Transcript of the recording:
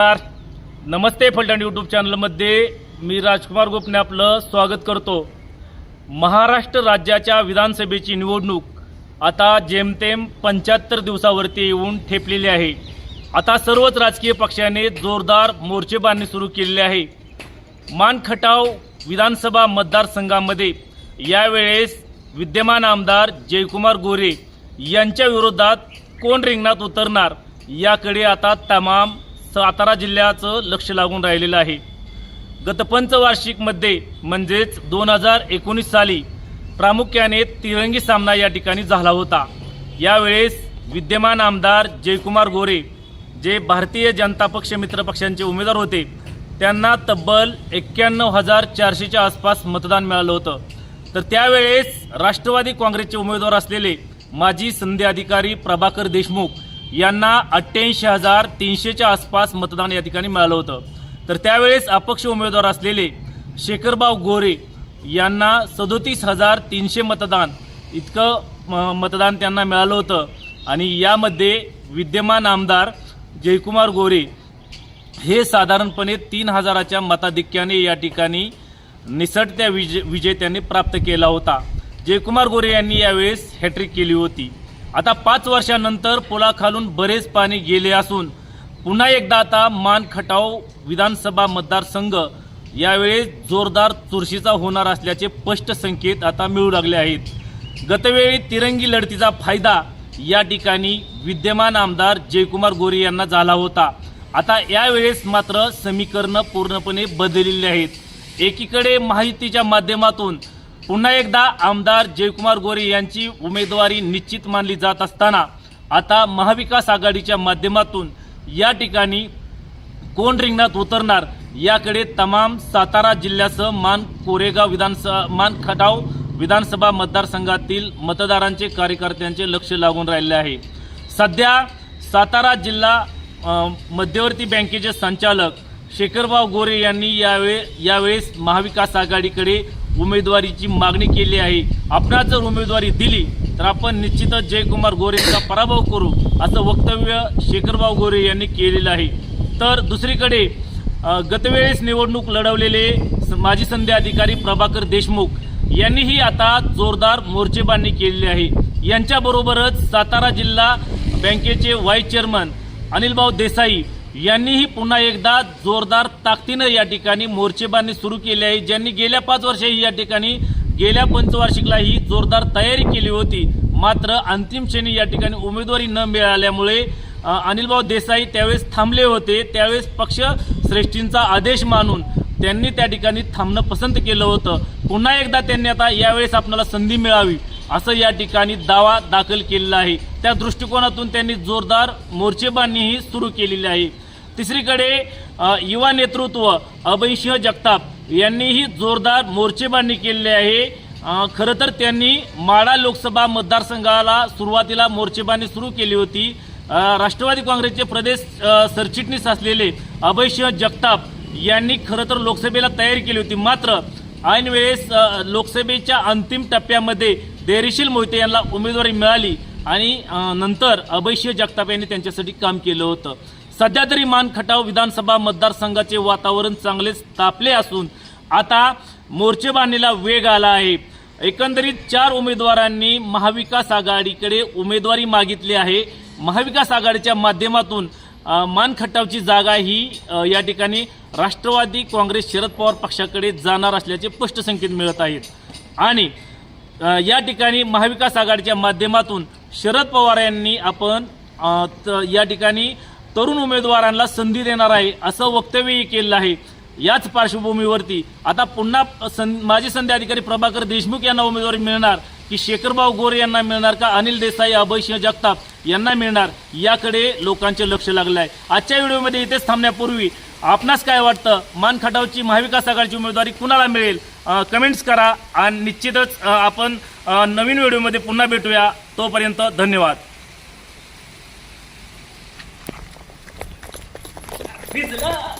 नमस्कार. नमस्ते फलटण यूट्यूब चॅनलमध्ये मी राजकुमार गोपने आपलं स्वागत करतो. महाराष्ट्र राज्याच्या विधानसभेची निवडणूक आता जेमतेम पंच्याहत्तर दिवसावरती येऊन ठेपलेली आहे. आता सर्वच राजकीय पक्षाने जोरदार मोर्चेबांधणी सुरू केलेली आहे. मानखटाव विधानसभा मतदारसंघामध्ये यावेळेस विद्यमान आमदार जयकुमार गोरे यांच्या विरोधात कोण रिंगणात उतरणार याकडे आता तमाम सातारा जिल्ह्याचं लक्ष लागून राहिलेलं आहे. गत पंचवार्षिकमध्ये म्हणजेच दोन हजार एकोणीस साली प्रामुख्याने तिरंगी सामना या ठिकाणी झाला होता. यावेळेस विद्यमान आमदार जयकुमार गोरे जे भारतीय जनता पक्ष मित्र पक्षांचे उमेदवार होते त्यांना तब्बल एक्क्याण्णव हजार चारशेच्या आसपास मतदान मिळालं होतं. तर त्यावेळेस राष्ट्रवादी काँग्रेसचे उमेदवार असलेले माजी संधी अधिकारी प्रभाकर देशमुख यांना अठ्ठ्याऐंशी हजार तीनशेच्या आसपास मतदान या ठिकाणी मिळालं होतं. तर त्यावेळेस अपक्ष उमेदवार असलेले शेखरबाव गोरे यांना सदोतीस हजार तीनशे मतदान इतकं म- मतदान त्यांना मिळालं होतं. आणि यामध्ये विद्यमान आमदार जयकुमार गोरे हे साधारणपणे तीन हजाराच्या मताधिक्याने या ठिकाणी निसटत्या विजय विजय त्यांनी प्राप्त केला होता. जयकुमार गोरे यांनी यावेळेस हॅट्रिक केली होती. आता पाच वर्षानंतर पुलाखालून बरेच पाणी गेले असून पुन्हा एकदा आता मान खटाव विधानसभा मतदारसंघ यावेळेस जोरदार चुरशीचा होणार असल्याचे स्पष्ट संकेत आता मिळू लागले आहेत. गतवेळी तिरंगी लढतीचा फायदा या ठिकाणी विद्यमान आमदार जयकुमार गोरे यांना झाला होता. आता यावेळेस मात्र समीकरणं पूर्णपणे बदललेली आहेत. एकीकडे माहितीच्या माध्यमातून पुन्हा एकदा आमदार जयकुमार गोरे यांची उमेदवारी निश्चित मानली जात असताना आता महाविकास आघाडीच्या माध्यमातून या ठिकाणी कोण रिंगणात उतरणार याकडे तमाम सातारा जिल्ह्यासह मान कोरेगाव विधानसभा मान खटाव विधानसभा मतदारसंघातील मतदारांचे कार्यकर्त्यांचे लक्ष लागून राहिले आहे. सध्या सातारा जिल्हा मध्यवर्ती बँकेचे संचालक शेखरभाव गोरे यांनी यावेळे यावेळेस महाविकास आघाडीकडे उमेदवारीची मागणी केली आहे. आपणास जर उमेदवारी दिली तर आपण निश्चितच जयकुमार गोरेचा पराभव करू असं वक्तव्य शेखरभाऊ गोरे यांनी केलेलं आहे. तर दुसरीकडे गतवेळेस निवडणूक लढवलेले स- माजी संधी अधिकारी प्रभाकर देशमुख यांनीही आता जोरदार मोर्चेबांधणी केलेली आहे. यांच्याबरोबरच सातारा जिल्हा बँकेचे व्हाईस चेअरमन अनिलभाऊ देसाई यांनीही पुन्हा एकदा जोरदार ताकदीनं या ठिकाणी मोर्चेबांधणी सुरू केली आहे. ज्यांनी गेल्या पाच वर्षाही या ठिकाणी गेल्या पंचवार्षिकला ही जोरदार तयारी केली होती. मात्र अंतिम श्रेणी या ठिकाणी उमेदवारी न मिळाल्यामुळे अनिलभाऊ देसाई त्यावेळेस थांबले होते. त्यावेळेस पक्ष श्रेष्ठींचा आदेश मानून त्यांनी त्या ठिकाणी थांबणं पसंत केलं होतं. पुन्हा एकदा त्यांनी आता यावेळेस आपल्याला संधी मिळावी असं या ठिकाणी दावा दाखल केलेला आहे. त्या दृष्टिकोनातून त्यांनी जोरदार मोर्चेबांधणीही सुरू केलेली आहे. तिसरीकडे युवा नेतृत्व अभयसिंह जगताप यांनीही जोरदार मोर्चेबांधणी केलेली आहे. खरं तर त्यांनी माडा लोकसभा मतदारसंघाला सुरुवातीला मोर्चेबांधणी सुरू केली होती. राष्ट्रवादी काँग्रेसचे प्रदेश सरचिटणीस असलेले अभयसिंह जगताप यांनी खरं तर लोकसभेला तयारी केली होती. मात्र ऐन वेळेस लोकसभेच्या अंतिम टप्प्यामध्ये धैर्यशील मोहिते यांना उमेदवारी मिळाली आणि नंतर अभयसिंह जगताप यांनी त्यांच्यासाठी काम केलं होतं. सध्या तरी मानखटाव विधानसभा मतदारसंघाचे वातावरण चांगलेच तापले असून आता मोर्चेबांधणीला वेग आला आहे. एकंदरीत चार उमेदवारांनी महाविकास आघाडीकडे उमेदवारी मागितली आहे. महाविकास आघाडीच्या माध्यमातून मानखटावची जागा ही या ठिकाणी राष्ट्रवादी काँग्रेस शरद पवार पक्षाकडे जाणार असल्याचे स्पष्ट संकेत मिळत आहेत. आणि या ठिकाणी महाविकास आघाडीच्या माध्यमातून शरद पवार यांनी आपण या ठिकाणी तरुण उमेदवारांना संधी देणार आहे असं वक्तव्यही केलेलं आहे. याच पार्श्वभूमीवरती आता पुन्हा सं माजी संधी अधिकारी प्रभाकर देशमुख यांना उमेदवारी मिळणार की शेखरभाऊ गोरे यांना मिळणार का अनिल देसाई अभयसिंह जगताप यांना मिळणार याकडे लोकांचे लक्ष लागलं आहे आजच्या व्हिडिओमध्ये इथेच थांबण्यापूर्वी आपणास काय वाटतं? मान खटावची महाविकास आघाडीची उमेदवारी कुणाला मिळेल? कमेंट्स करा आणि निश्चितच आपण नवीन व्हिडिओमध्ये पुन्हा भेटूया. तोपर्यंत धन्यवाद. 水が